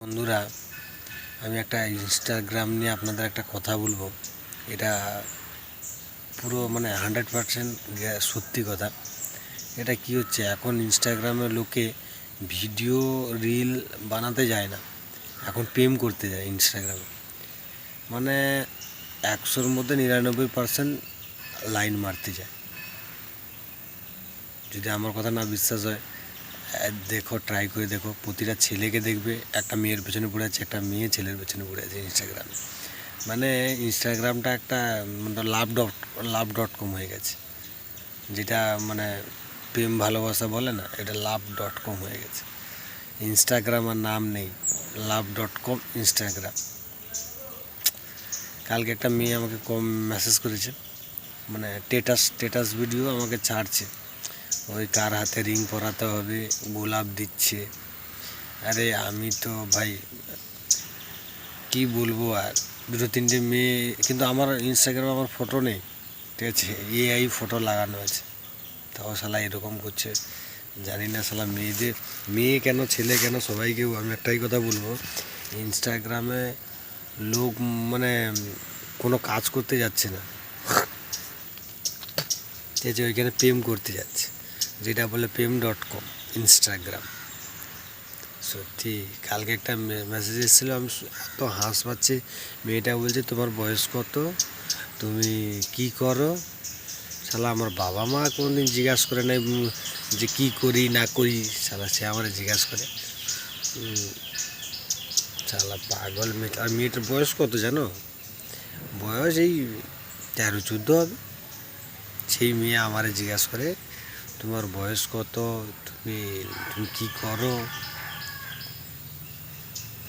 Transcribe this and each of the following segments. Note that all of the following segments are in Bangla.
বন্ধুরা, আমি একটা ইনস্টাগ্রাম নিয়ে আপনাদের একটা কথা বলব। এটা পুরো মানে হান্ড্রেড পারসেন্ট সত্যি কথা। এটা কি হচ্ছে, এখন ইনস্টাগ্রামে লোকে ভিডিও রিল বানাতে যায় না। এখন প্রেম করতে যায় ইনস্টাগ্রামে মানে একশোর মধ্যে নিরানব্বই পার্সেন্ট লাইন মারতে যায়। যদি আমার কথা না বিশ্বাস হয় দেখো ট্রাই করে দেখো, প্রতিটা ছেলেকে দেখবে, একটা মেয়ের পেছনে পড়ে আছে, একটা মেয়ে ছেলের পেছনে পড়ে আছে ইনস্টাগ্রামে মানে ইনস্টাগ্রামটা একটা মানে লাভ ডট লাভ ডট কম হয়ে গেছে। যেটা মানে প্রেম ভালোবাসা বলে না, এটা লাভ ডট কম হয়ে গেছে। ইনস্টাগ্রাম আর নাম নেই লাভ ডট কম ইনস্টাগ্রাম কালকে একটা মেয়ে আমাকে কম মেসেজ করেছে মানে টেটাস টেটাস ভিডিও আমাকে ছাড়ছে। ওই কার হাতে রিং পরাতে হবে, গোলাপ দিচ্ছে। আরে আমি তো ভাই, কি বলব আর? দুটো তিনটে মেয়ে, কিন্তু আমার ইনস্টাগ্রামে আমার ফটো নেই, ঠিক আছে? এআই ফটো লাগানো আছে। তাও শালা এরকম করছে। জানি না শালা মেয়েদের, মেয়ে কেন, ছেলে কেন সবাইকেও আমি একটাই কথা বলব। ইনস্টাগ্রামে লোক মানে কোনো কাজ করতে যাচ্ছে না। ঠিক আছে, ওইখানে প্রেম করতে যাচ্ছে। যেটা বলে ডট কম ইনস্টাগ্রাম সত্যি, কালকে একটা মেসেজ এসেছিল, আমি এত হাঁস পাচ্ছি। মেয়েটা বলছে, তোমার বয়স কত? তুমি কি করো? শালা, আমার বাবা মা কোনোদিন জিজ্ঞাসা করে নাই যে কি করি, না করি। শালা, সে আমার জিজ্ঞাসা করে। শালা, পাগল মেয়েটা আর মেয়েটার বয়স কত জানো? বয়স এই তেরো, চোদ্দ হবে। সেই মেয়ে আমারে জিজ্ঞাসা করে তোমার বয়স কত? তুমি তুমি কী করো?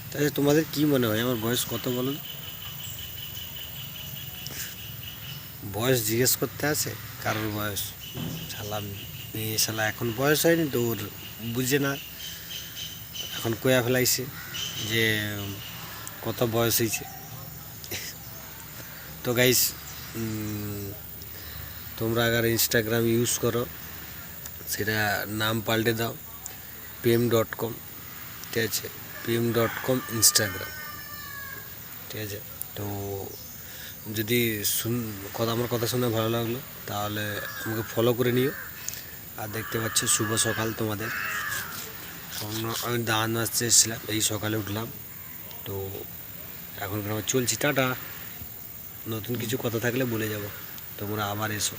তাহলে তোমাদের কি মনে হয়? আমার বয়স কত বলো বয়স জিজ্ঞেস করতে আছে, কারোর বয়স? শালা মেয়ে, শালা এখন বয়স হয়নি তো ওর বুঝে না। এখন কয়া ফেলাইছে যে, কত বয়স হয়েছে তো গাইস তোমরা আগার ইনস্টাগ্রাম ইউজ করো। সেটা নাম পাল্টে দাও প্রেম ডট কম ঠিক আছে? প্রেম ডট কম ইনস্টাগ্রাম ঠিক আছে? তো যদি শুন, কথা, আমার কথা শুনে ভালো লাগল, তাহলে আমাকে ফলো করে নিও। আর দেখতে পাচ্ছ, শুভ সকাল তোমাদের। আমি দান আসতে এসেছিলাম, এই সকালে উঠলাম। তো এখন আমার চলছি, টাটা। নতুন কিছু কথা থাকলে বলে যাব। তোমরা আবার এসো।